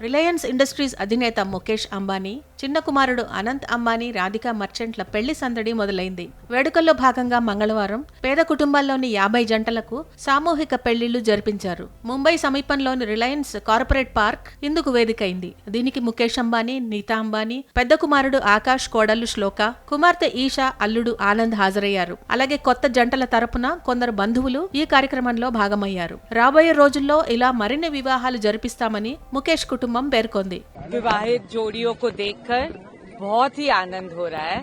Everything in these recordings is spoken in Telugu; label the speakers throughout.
Speaker 1: రిలయన్స్ ఇండస్ట్రీస్ అధినేత ముఖేష్ అంబానీ చిన్న కుమారుడు అనంత్ అంబానీ రాధికా మర్చెంట్ల పెళ్ళి సందడి మొదలైంది. వేడుకల్లో భాగంగా మంగళవారం పేద కుటుంబాల్లోని యాభై జంటలకు సామూహిక పెళ్ళిళ్ళు జరిపించారు. ముంబై సమీపంలోని రిలయన్స్ కార్పొరేట్ పార్క్ ఇందుకు వేదికైంది. దీనికి ముఖేష్ అంబానీ నీతా అంబానీ పెద్ద కుమారుడు ఆకాష్ కోడలు శ్లోక కుమార్తె ఈషా అల్లుడు ఆనంద్ హాజరయ్యారు. అలాగే కొత్త జంటల తరపున కొందరు బంధువులు ఈ కార్యక్రమంలో భాగమయ్యారు. రాబోయే రోజుల్లో ఇలా మరిన్ని వివాహాలు జరిపిస్తామని ముఖేష్ కుటుంబం పేర్కొంది.
Speaker 2: विवाहित जोड़ियों को देखकर बहुत ही आनंद हो रहा है।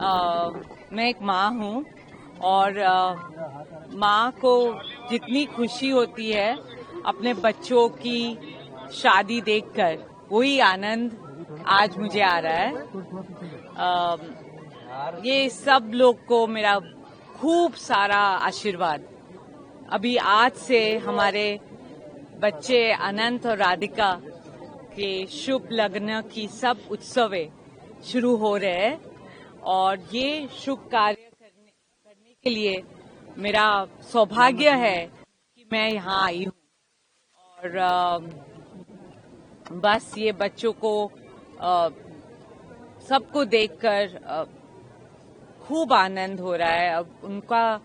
Speaker 2: अ, मैं एक माँ हूँ और माँ को जितनी खुशी होती है अपने बच्चों की शादी देखकर वही आनंद आज मुझे आ रहा है। अ, ये सब लोग को मेरा खूब सारा आशीर्वाद। अभी आज से हमारे बच्चे अनंत और राधिका के शुभ लग्न की सब उत्सवें शुरू हो रहे हैं और ये शुभ कार्य करने करने के लिए मेरा सौभाग्य है कि मैं यहाँ आई हूँ। और अ, बस ये बच्चों को सबको देखकर खूब आनंद हो रहा है। अब उनका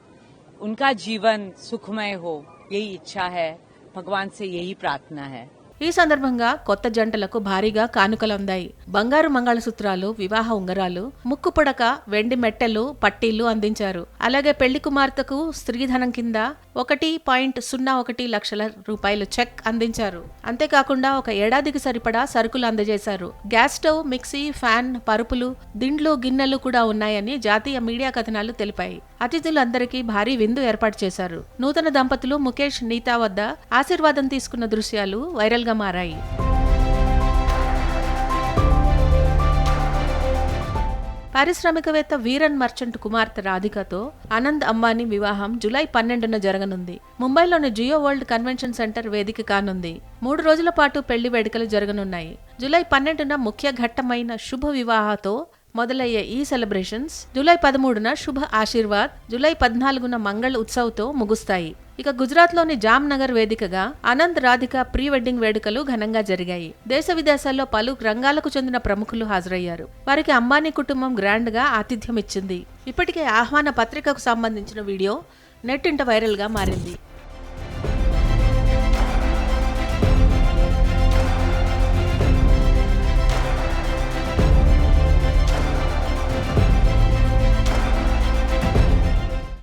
Speaker 2: उनका जीवन सुखमय हो यही इच्छा है। भगवान से यही प्रार्थना है।
Speaker 1: ఈ సందర్భంగా కొత్త జంటలకు భారీగా కానుకలందాయి. బంగారు మంగళసూత్రాలు వివాహ ఉంగరాలు ముక్కు పుడక వెండి మెట్టెలు పట్టీలు అందించారు. అలాగే పెళ్ళి కుమార్తెకు స్త్రీధనం కింద ఒకటి పాయింట్ సున్నా ఒకటి లక్షల రూపాయలు చెక్ అందించారు. అంతేకాకుండా ఒక ఏడాదికి సరిపడా సరుకులు అందజేశారు. గ్యాస్ స్టవ్ మిక్సీ ఫ్యాన్ పరుపులు దిండ్లు గిన్నెలు కూడా ఉన్నాయని జాతీయ మీడియా కథనాలు తెలిపాయి. అతిథులందరికీ భారీ విందు ఏర్పాటు చేశారు. నూతన దంపతులు ముఖేష్ నీతా వద్ద ఆశీర్వాదం తీసుకున్న దృశ్యాలు వైరల్గా మారాయి. పారిశ్రామికవేత్త వీరన్ మర్చెంట్ కుమార్తె రాధికతో ఆనంద్ అంబానీ వివాహం జులై పన్నెండున జరగనుంది. ముంబైలోని జియో వరల్డ్ కన్వెన్షన్ సెంటర్ వేదిక కానుంది. మూడు రోజుల పాటు పెళ్ళి వేడుకలు జరగనున్నాయి. జులై పన్నెండున ముఖ్య ఘట్టమైన శుభ వివాహతో మొదలయ్యే ఈ సెలబ్రేషన్స్ జూలై పదమూడున శుభ ఆశీర్వాద్ జూలై పద్నాలుగున మంగళ ఉత్సవ్తో ముగుస్తాయి. ఇక గుజరాత్లోని జామ్నగర్ వేదికగా అనంత్ రాధిక ప్రీ వెడ్డింగ్ వేడుకలు ఘనంగా జరిగాయి. దేశ విదేశాల్లో పలు రంగాలకు చెందిన ప్రముఖులు హాజరయ్యారు. వారికి అంబానీ కుటుంబం గ్రాండ్గా ఆతిథ్యం ఇచ్చింది ఇప్పటికే ఆహ్వాన పత్రికకు సంబంధించిన వీడియో నెట్టింట ఇంట వైరల్గా మారింది.